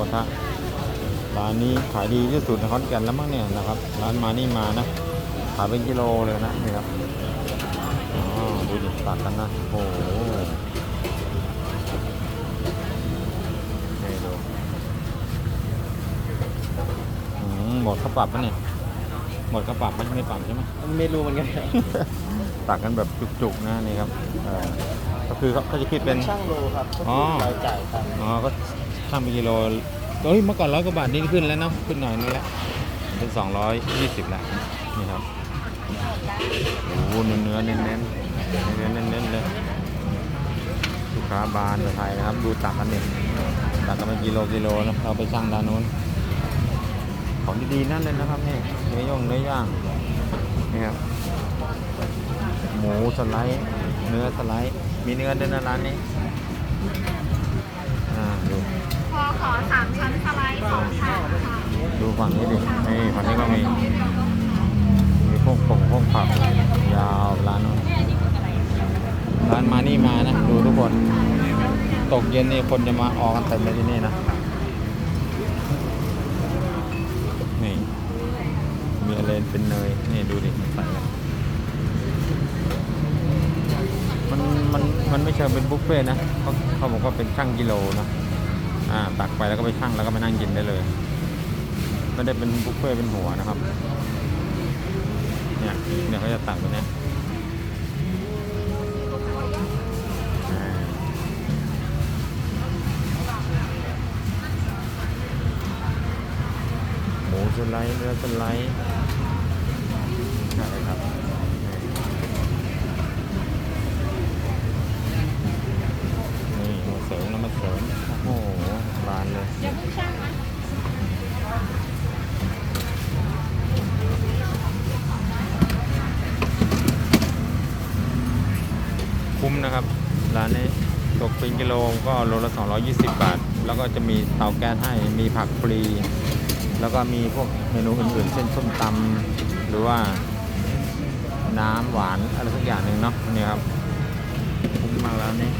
กระทะร้านนี้ขายดีที่สุดในขอนแก่นแล้วมั้งเนี่ยนะครับร้านมานี่มานะขายเป็นกิโลเลยนะนี่ครับอ๋อดูดิตักกันนะโอ้โหนี่ดูหมดเขาปรับปะเนี่ยหมดเขาปรับไหมไม่ปรับใช่ไหมไม่รู้เหมือนกัน ตักกันแบบจุกๆนะนี่ครับเออก็คือเขาเขาจะคิดเป็น ช่างโลครับก็อ๋คืออเราจ่ายตังค์อ๋อก็ช่างเป็นกิโลเฮ้ยเมื่อก่อนร้อยกว่าบาทนี่ขึ้นแล้วเนาะขึ้นหน่อยนึงแล้วเป็นสองร้อยยี่สิบแล้วนี่ครับโอ้โหเนื้อเนื้อเน้นเน้นเน้นเน้นเน้นๆเลยลูกค้าบานไทยนะครับ ดูตักกันดิตักกันเป็นกิโลกิโลนะเราไปช่างด้านนู้นของดีๆนั่นเลยนะครับนี่เนื้อย่างเนื้อย่างนี่ครับ หมูสไลด์ เนื้อสไลด์ มีเนื้อด้วยนะร้านนี้อ่าดูพอขอสามชั้นสไลด์สองค่ะดูฝั่งนี้ดินี่ฝั่งนี้ก็มี มีพวกผงพวกผักยาวร้านนู้นร้านมานี่มานะ ดูทุกคน ตกเย็นนี่คนจะมาออกกันเต็มเลยที่นี่นะ นี่ มีอะไรเป็นเนย นี่ดูดิใส่เลยมัน มันไม่เชิงเป็นบุฟเฟ่ต์นะเขาเขาบอกว่าเป็นช่างกิโลนะอ่าตักไปแล้วก็ไปชั่งแล้วก็ไปนั่งกินได้เลยไม่ได้เป็นบุฟเฟ่ต์เป็นหัวนะครับ เนี่ยเนี่ยเขาจะตักแบบนี้หมูสไลด์เนื้อสไลด์ใช่ครับนี่มาเสริมแล้วมาเสริมโอ้โหบานเลย เดี๋ยวมึงช่างนะ คุ้ม นะครับ ร้านนี้ตกเป็นกิโลก็โลละ 220 บาท แล้วก็จะมีเตาแก๊สให้มีผักฟรี แล้วก็มีพวกเมนูอื่นๆ เช่นส้มตำหรือว่าน้ำหวานอะไรสักอย่างหนึ่งเนาะนี่ครับคุ้มมากแล้วนี่